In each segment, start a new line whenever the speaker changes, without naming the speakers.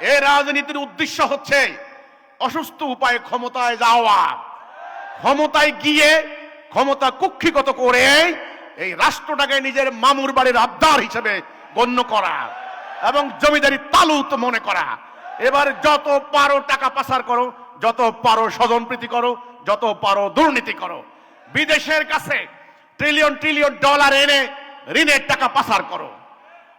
এই রাজনীতির উদ্দেশ্য হচ্ছে অসুস্থ উপায়ে ক্ষমতায় যাওয়া। ক্ষমতায় গিয়ে ক্ষমতা কুক্ষিগত করে এই রাষ্ট্রটাকে নিজের মামুর বাড়ির আবদার হিসেবে গণ্য করা এবং জমিদারি তালুত মনে করা। এবার যত পারো টাকা পাচার করো, যত পারো স্বজনপ্রীতি করো, যত পারো দুর্নীতি করো। বিদেশের কাছে ট্রিলিয়ন ট্রিলিয়ন ডলার এনে ঋণের টাকা পাচার করো।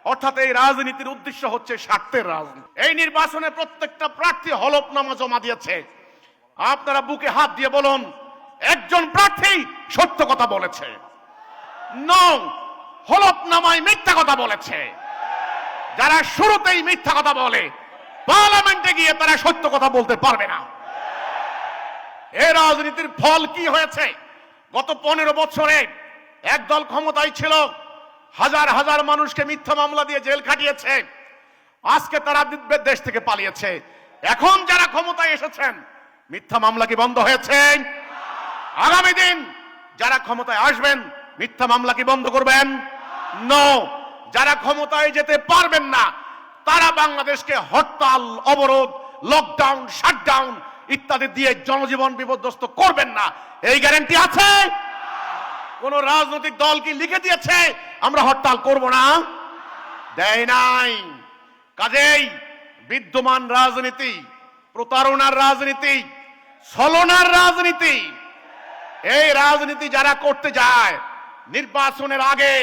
অর্থাৎ এই রাজনীতির উদ্দেশ্য হচ্ছে স্বার্থের রাজনীতি। এই নির্বাচনে প্রত্যেকটা প্রার্থী হলফনামা জমা দিয়েছে। আপনারা বুকে হাত দিয়ে বলুন, একজন প্রার্থী সত্য কথা বলেছে। নৌ হলফনামায় মিথ্যা কথা বলেছে। যারা শুরুতেই মিথ্যা কথা বলে, পার্লামেন্টে গিয়ে তারা সত্য কথা বলতে পারবে না। এই রাজনীতির ফল কি হয়েছে? গত পনেরো বছরে একদল ক্ষমতায় ছিল হাজার হাজার মানুষকে মিথ্যা মামলা দিয়ে জেল খাটিয়েছে। আজকে তারা দেশ থেকে পালিয়েছে। এখন যারা ক্ষমতায় এসেছেন, মিথ্যা মামলা কি বন্ধ হয়েছে? আগামী দিন যারা ক্ষমতায় আসবেন, মিথ্যা মামলা কি বন্ধ করবেন? নো যারা ক্ষমতায় যেতে পারবেন না, তারা বাংলাদেশকে হরতাল, অবরোধ লকডাউন শাটডাউন ইত্যাদি দিয়ে জনজীবন বিপর্যস্ত করবেন না। এই গ্যারান্টি আছে? কোন রাজনৈতিক দল কি লিখে দিয়েছে? আমরা হরতাল করব না। দেয় নাই। কাজেই বিদ্যমান রাজনীতি, প্রতারণার রাজনীতি, ছলনার রাজনীতি, এই রাজনীতি যারা করতে যায়, নির্বাচনের আগে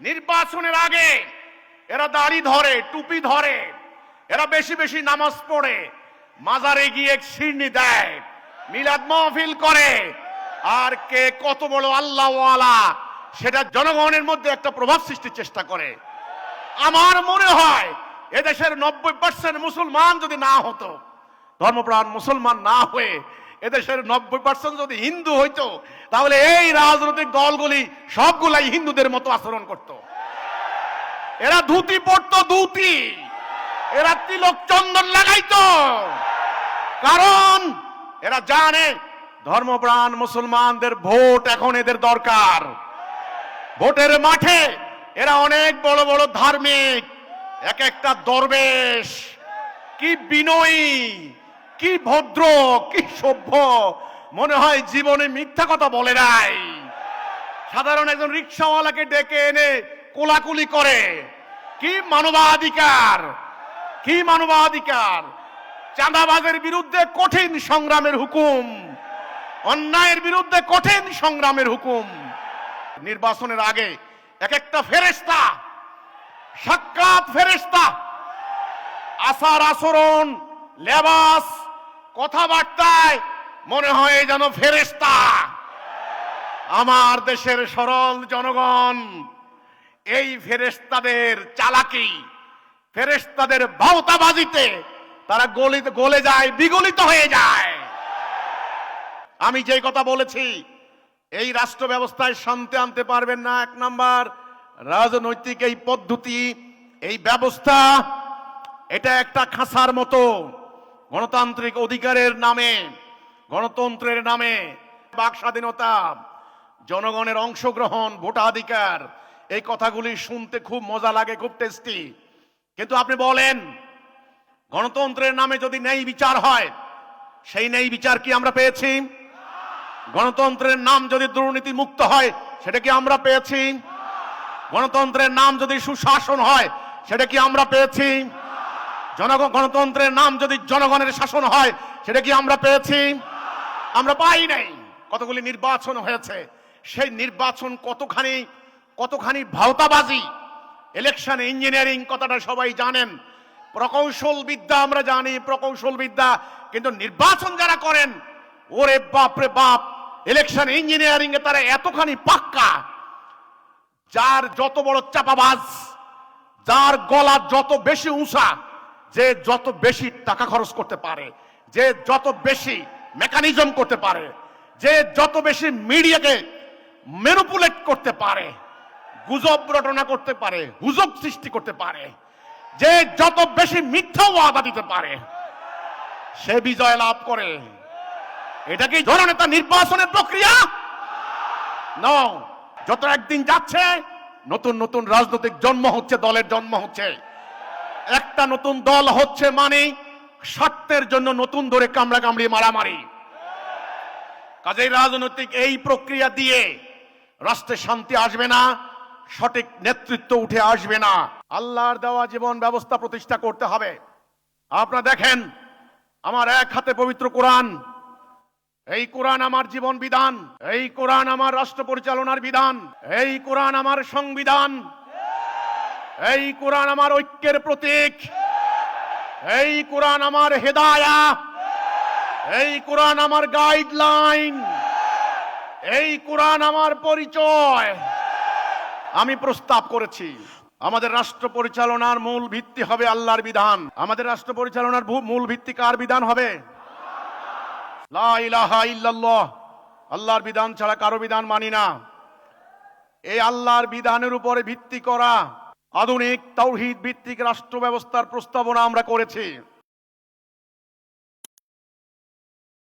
নির্বাচনের আগে এরা দাড়ি ধরে, টুপি ধরে, এরা বেশি বেশি নামাজ পড়ে, মাজারে গিয়ে শিরনি দেয়, মিলাদ মাহফিল করে আর কে কত বড় আল্লাহওয়ালা, সেটা জনগণের মধ্যে একটা প্রভাব সৃষ্টির চেষ্টা করে। আমার মনে হয় এদেশের নব্বই পার্সেন্ট মুসলমান যদি না হতো, ধর্মপ্রাণ মুসলমান না হয়ে এদেশের নব্বই পার্সেন্ট যদি হিন্দু হইতো, তাহলে এই রাজনৈতিক দলগুলি সবগুলাই হিন্দুদের মতো আচরণ করত। এরা ধুতি পড়তো ধুতি, এরা তিলক চন্দন লাগাইতো। কারণ এরা জানে ধর্মপ্রাণ মুসলমানদের ভোট এখন এদের দরকার। ভোটের মাঠে এরা অনেক বড় বড় ধার্মিক এক একটা দরবেশ। কি বিনয়ী, কি ভদ্র, কি সভ্য, মনে হয় জীবনে মিথ্যা কথা বলে নাই। সাধারণ একজন রিক্সাওয়ালাকে ডেকে এনে কোলাকুলি করে। কি মানবাধিকার কি মানবাধিকার? চাঁদাবাজের বিরুদ্ধে কঠিন সংগ্রামের হুকুম। অন্যায়ের বিরুদ্ধে কঠিন সংগ্রামের হুকুম। নির্বাচনের আগে এক একটা ফেরেস্তা সাক্ষাৎ ফেরেস্তা আসার আচরণ, লেবাস, কথাবার্তায় মনে হয় যেন ফেরেস্তা আমার দেশের সরল জনগণ, এই ফেরেস্তাদের চালাকি ফেরেস্তাদের ভাওতাবাজিতে তারা গলিত, গলে যায়, বিগলিত হয়ে যায়। আমি যেই কথা বলেছি, এই রাষ্ট্র ব্যবস্থায় শান্তি আনতে পারবেন না, এক নাম্বার। রাজনৈতিক এই পদ্ধতি, এই ব্যবস্থা, এটা একটা খাসার মতো। গণতান্ত্রিক অধিকারের নামে, গণতন্ত্রের নামে, বাক স্বাধীনতা, জনগণের অংশগ্রহণ, ভোটাধিকার, এই কথাগুলি শুনতে খুব মজা লাগে, খুব টেস্টি। কিন্তু আপনি বলেন, গণতন্ত্রের নামে যদি ন্যায় বিচার হয়, সেই ন্যায় বিচার কি আমরা পেয়েছি? গণতন্ত্রের নাম যদি দুর্নীতি মুক্ত হয়, সেটা কি আমরা পেয়েছি? গণতন্ত্রের নাম যদি সুশাসন হয়, সেটা কি আমরা পেয়েছি? জনগণ গণতন্ত্রের নাম যদি জনগণের শাসন হয়, সেটা কি আমরা পেয়েছি? আমরা পাই নাই। কতগুলি নির্বাচন হয়েছে। সেই নির্বাচন কতখানি কতখানি ভাওতাবাজি? ইলেকশন ইঞ্জিনিয়ারিং কথাটা সবাই জানেন। প্রকৌশল বিদ্যা আমরা জানি প্রকৌশল বিদ্যা কিন্তু নির্বাচন যারা করেন ওরে বাপ রে বাপ ইলেকশন ইঞ্জিনিয়ারিং এ তারা এতখানি পাক্কা। যার যত বড় চাপাবাজ, যার গলা যত বেশি উঁচা, যে যত বেশি টাকা খরচ করতে পারে, যে যত বেশি মেকানিজম করতে পারে, যে যত বেশি মিডিয়াকে ম্যানুপুলেট করতে পারে, গুজব রটনা করতে পারে হুজব সৃষ্টি করতে পারে, যে যত বেশি মিথ্যা ওয়াদা দিতে পারে, সে বিজয় লাভ করে। এটা কি জননেতা নির্বাচনের প্রক্রিয়া? ন যত একদিন যাচ্ছে, নতুন নতুন রাজনৈতিক জন্ম হচ্ছে, দলের জন্ম হচ্ছে। একটা নতুন দল হচ্ছে মানে স্বার্থের জন্য নতুন ধরে কামড়া কামড়ি মারামারি। কাজেই রাজনৈতিক এই প্রক্রিয়া দিয়ে রাষ্ট্রে শান্তি আসবে না, সঠিক নেতৃত্ব উঠে আসবে না। আল্লাহর দেওয়া জীবন ব্যবস্থা প্রতিষ্ঠা করতে হবে। আপনারা দেখেন, আমার এক হাতে পবিত্র কোরআন এই কোরআন আমার জীবন বিধান, এই কোরআন আমার রাষ্ট্র পরিচালনার বিধান, এই কোরআন আমার সংবিধান, এই কোরআন আমার ঐক্যের প্রতীক, এই কোরআন আমার হেদায়া, এই কোরআন আমার গাইডলাইন, এই কোরআন আমার পরিচয়। আমি প্রস্তাব করেছি, আমাদের রাষ্ট্র পরিচালনার মূল ভিত্তি হবে আল্লাহর বিধান। আমাদের রাষ্ট্র পরিচালনার মূল ভিত্তি কার বিধান হবে? ইল্লাল্লাহ। আল্লাহর বিধান ছাড়া কারও বিধান মানি না। এই আল্লাহর বিধানের উপরে ভিত্তি করা আধুনিক তৌহিদ ভিত্তিক রাষ্ট্র ব্যবস্থার প্রস্তাবনা আমরা করেছি।